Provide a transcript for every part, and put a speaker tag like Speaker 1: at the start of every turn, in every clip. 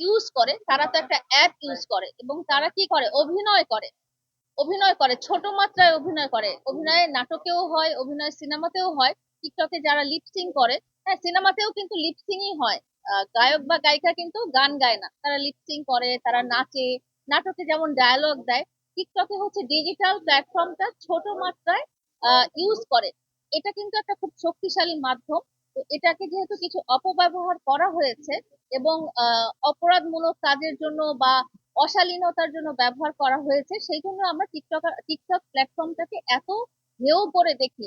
Speaker 1: Use করে, তারা তো একটা অ্যাপ ইউজ করে এবং তারা কি করে? অভিনয় করে। অভিনয় করে, ছোট মাত্রায় অভিনয় করে। অভিনয় নাটকেও হয়, অভিনয় সিনেমাতেও হয়। টিকটকে যারা লিপসিং করে হ্যাঁ সিনেমাতেও কিন্তু লিপসিংই হয়। গায়ক বা গায়িকা কিন্তু গান গায় না। তারা লিপসিং করে, তারা নাচে। নাটকে যেমন ডায়ালগ দেয়, টিকটকে হচ্ছে ডিজিটাল প্ল্যাটফর্মটা ছোট মাত্রায় ইউজ করে। এটা কিন্তু একটা খুব শক্তিশালী মাধ্যম। তো এটাকে যেহেতু কিছু অপব্যবহার করা হয়েছে এবং অপরাধমূলক কাজের জন্য বা অশালীনতার জন্য ব্যবহার করা হয়েছে, সেই জন্য আমরা টিকটক টিকটক প্ল্যাটফর্মটাকে এত হেও করে দেখি।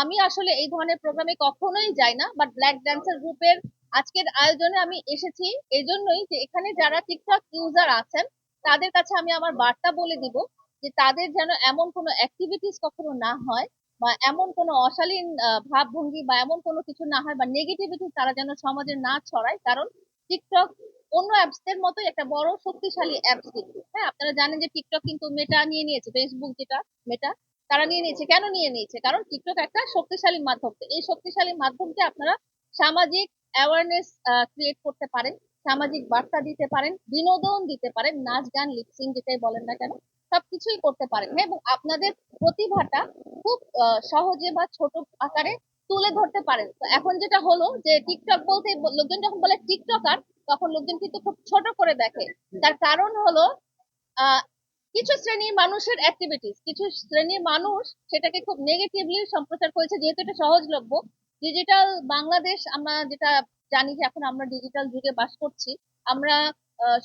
Speaker 1: আমি আসলে এই ধরনের প্রোগ্রামে কখনোই যাই না বাট ব্ল্যাক ড্যান্সার গ্রুপের আজকের আয়োজনে আমি এসেছি এই জন্যই যে এখানে যারা টিকটক ইউজার আছেন, তাদের কাছে আমি আমার বার্তা বলে দিব যে তাদের যেন এমন কোনো অ্যাক্টিভিটিস কখনো না হয় বা এমন কোনো অশালীন ভাবভঙ্গি বা এমন কোনো কিছু না হয় বা নেগেটিভিটি তারা যেন সমাজে না ছড়ায়। কারণ টিকটক অন্য অ্যাপস এর মতোই একটা বড় শক্তিশালী অ্যাপস কিন্তু। হ্যাঁ আপনারা জানেন যে টিকটক কিন্তু মেটা নিয়ে নিয়েছে ফেসবুক যেটা মেটা তারা নিয়ে নিয়েছে। কেন নিয়ে নিয়েছে? কারণ টিকটক একটা শক্তিশালী মাধ্যম। এই শক্তিশালী মাধ্যমকে আপনারা সামাজিক অ্যাওয়ারনেস ক্রিয়েট করতে পারেন, সামাজিক বার্তা দিতে পারেন, বিনোদন দিতে পারেন, নাচ, গান লিপসিং যেটাই বলেন না কেন, সবকিছুই করতে পারেন। হ্যাঁ এবং আপনাদের প্রতিভাটা খুব সহজে বা ছোট আকারে তুলে ধরতে পারেন। এখন যেটা হলো যে টিকটক বলতে লোকজন যখন বলে টিকটকার তখন লোকজন কিন্তু খুব ছোট করে দেখে। তার কারণ হলো কিছু শ্রেণির মানুষের অ্যাক্টিভিটিস কিছু শ্রেণির মানুষ সেটাকে খুব নেগেটিভলি সম্প্রচার করেছে, যেহেতু এটা সহজলভ্য। ডিজিটাল বাংলাদেশ আমরা যেটা জানি যে এখন আমরা ডিজিটাল যুগে বাস করছি, আমরা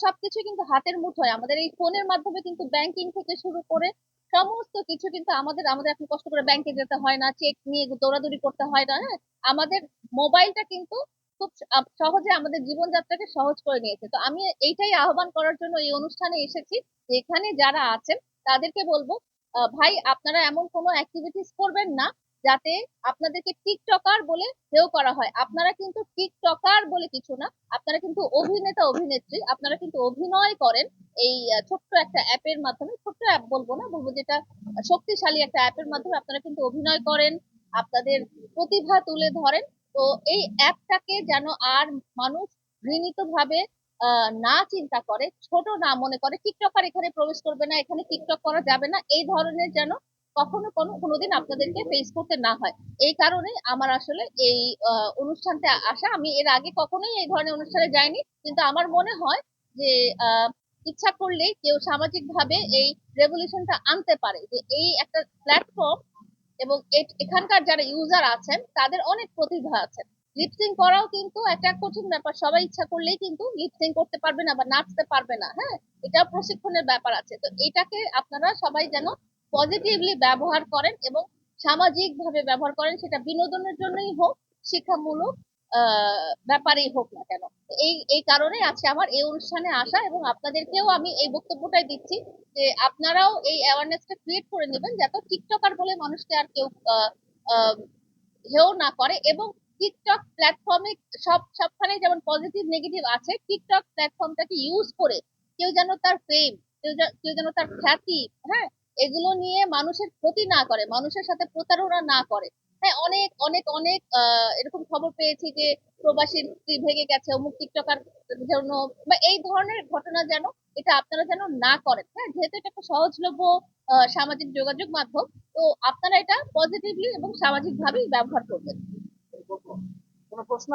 Speaker 1: সবকিছু কিন্তু হাতের মুঠোয়। আমাদের এই ফোনের মাধ্যমে কিন্তু ব্যাংকিং থেকে শুরু করে সমস্ত কিছু কিন্তু আমাদের আমাদের এখন কষ্ট করে ব্যাংকে যেতে হয় না চেক নিয়ে দৌড়াদৌড়ি করতে হয় না হ্যাঁ? আমাদের মোবাইলটা কিন্তু খুব সহজে আমাদের জীবনযাত্রাকে সহজ করে নিয়েছে। তো আমি এইটাই আহ্বান করার জন্য এই অনুষ্ঠানে এসেছি এখানে যারা আছেন, তাদেরকে বলব ভাই আপনারা এমন কোনো অ্যাক্টিভিটিস করবেন না যাতে আপনাদেরকে টিকটকার বলে হেও করা হয়। আপনারা কিন্তু টিকটকার বলে কিছু না, আপনারা কিন্তু অভিনেতা, অভিনেত্রী, আপনারা কিন্তু অভিনয় করেন এই ছোট্ট একটা অ্যাপের মাধ্যমে। ছোট্ট অ্যাপ বলব না, বলব যেটা শক্তিশালী একটা অ্যাপের মাধ্যমে আপনারা কিন্তু অভিনয় করেন, আপনাদের প্রতিভা তুলে ধরেন। তো এই অ্যাপটাকে যেন আর মানুষ ঘৃণিত ভাবে না চিন্তা করে, ছোট না মনে করে, টিকটকার এখানে প্রবেশ করবে না, এখানে টিকটক করা যাবে না, এই ধরনের যেন কখনো কোনো, কোনোদিন আপনাদেরকে ফেস করতে না হয়। এই কারণে আমার আসলে এই অনুষ্ঠানটা আসা। আমি এর আগে কখনোই এই ধরনের অনুষ্ঠানে যাইনি। কিন্তু আমার মনে হয় যে ইচ্ছা করলে কেউ সামাজিক ভাবে এই রেভলিউশনটা আনতে পারে। যে এই একটা প্ল্যাটফর্ম এবং এখানকার যারা ইউজার আছেন, তাদের অনেক প্রতিভা আছে। লিপসিং করাও কিন্তু একটা কঠিন ব্যাপার। সবাই ইচ্ছা করলেই কিন্তু লিপসিং করতে পারবে না বা নাচতে পারবে না হ্যাঁ? এটা প্রশিক্ষণের ব্যাপার আছে। তো এটাকে আপনারা সবাই যেন পজিটিভলি ব্যবহার করেন এবং সামাজিক ভাবে ব্যবহার করেন, সেটা বিনোদনের জন্যই হোক, শিক্ষামূলক ব্যাপারেই হোক না কেন। এই এই কারণে আছে আমার এই অনুষ্ঠানে আসা এবং আপনাদেরকেও আমি এই বক্তব্যটাই দিচ্ছি যে আপনারাও এই অ্যাওয়ারনেসটা ক্রিয়েট করে নেবেন যাতে টিকটকার বলে মানুষকে আর কেউ হেও না করে এবং টিকটক প্ল্যাটফর্মে সব, সবখানে যেমন পজিটিভ নেগেটিভ আছে টিকটক প্ল্যাটফর্মটাকে ইউজ করে কেউ যেন তার ফেম কেউ যেন তার খ্যাতি হ্যাঁ এগুলো নিয়ে মানুষের ক্ষতি না করে, মানুষের সাথে প্রতারণা না করে। হ্যাঁ অনেক অনেক অনেক এরকম খবর পেয়েছি যে প্রবাসীর স্ত্রী ভেঙে গেছে, অমুক টিকটকার জন্য বা এই ধরনের ঘটনা যেন এটা আপনারা যেন না করেন। হ্যাঁ যেহেতু এটা একটা সহজলভ্য সামাজিক যোগাযোগ মাধ্যম, তো আপনারা এটা পজিটিভলি এবং সামাজিক ভাবেই ব্যবহার করবেন।
Speaker 2: কোনো প্রশ্ন